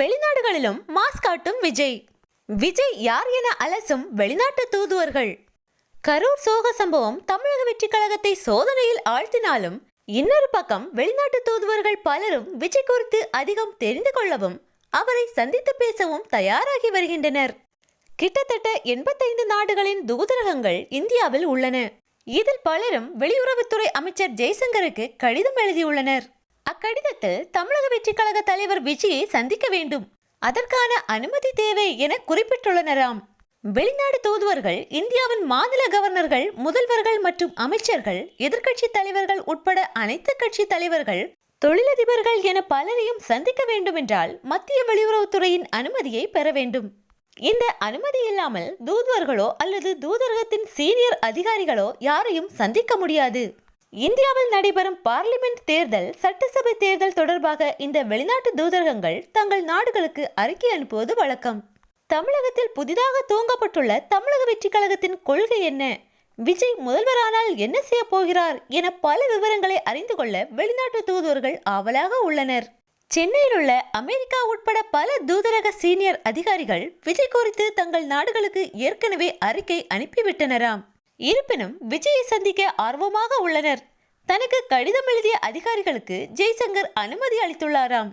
வெளிநாடுகளிலும் மாஸ் காட்டும் விஜய். விஜய் யார் என அலசும் வெளிநாட்டு தூதுவர்கள். கரூர் சோக சம்பவம் தமிழக வெற்றி கழகத்தை சோதனையில் ஆழ்த்தினாலும் இன்னொரு பக்கம் வெளிநாட்டு தூதுவர்கள் பலரும் விஜய் குறித்து அதிகம் தெரிந்து கொள்ளவும் அவரை சந்தித்து பேசவும் தயாராகி வருகின்றனர். கிட்டத்தட்ட எண்பத்தைந்து நாடுகளின் தூதரகங்கள் இந்தியாவில் உள்ளன. இதில் பலரும் வெளியுறவுத்துறை அமைச்சர் ஜெய்சங்கருக்கு கடிதம் எழுதியுள்ளனர். அக்கடிதத்தில் தமிழக வெற்றிக் கழக தலைவர் விஜயை சந்திக்க வேண்டும். அதற்கான அனுமதி தேவை என குறிப்பிட்டுள்ளனராம். வெளிநாடு தூதுவர்கள் இந்தியாவின் மாநில கவர்னர்கள் முதல்வர்கள் மற்றும் அமைச்சர்கள் எதிர்க்கட்சி தலைவர்கள் உட்பட அனைத்து கட்சி தலைவர்கள் தொழிலதிபர்கள் என பலரையும் சந்திக்க வேண்டுமென்றால் மத்திய வெளியுறவுத்துறையின் அனுமதியை பெற வேண்டும். இந்த அனுமதி இல்லாமல் தூதுவர்களோ அல்லது தூதரகத்தின் சீனியர் அதிகாரிகளோ யாரையும் சந்திக்க முடியாது. இந்தியாவில் நடைபெறும் பார்லிமெண்ட் தேர்தல் சட்டசபை தேர்தல் தொடர்பாக இந்த வெளிநாட்டு தூதரகங்கள் தங்கள் நாடுகளுக்கு அறிக்கை அனுப்புவது வழக்கம். தமிழகத்தில் புதிதாக துவங்கப்பட்டுள்ள தமிழக வெற்றி கழகத்தின் கொள்கை என்ன? விஜய் முதல்வரானால் என்ன செய்ய போகிறார் என பல விவரங்களை அறிந்து கொள்ள வெளிநாட்டு தூதுவர்கள் ஆவலாக உள்ளனர். சென்னையில் உள்ள அமெரிக்கா உட்பட பல தூதரக சீனியர் அதிகாரிகள் விஜய் குறித்து தங்கள் நாடுகளுக்கு ஏற்கனவே அறிக்கை அனுப்பிவிட்டனராம். இருப்பினும் விஜயை சந்திக்க ஆர்வமாக உள்ளனர். தனக்கு கடிதம் எழுதிய அதிகாரிகளுக்கு ஜெய்சங்கர் அனுமதி அளித்துள்ளாராம்.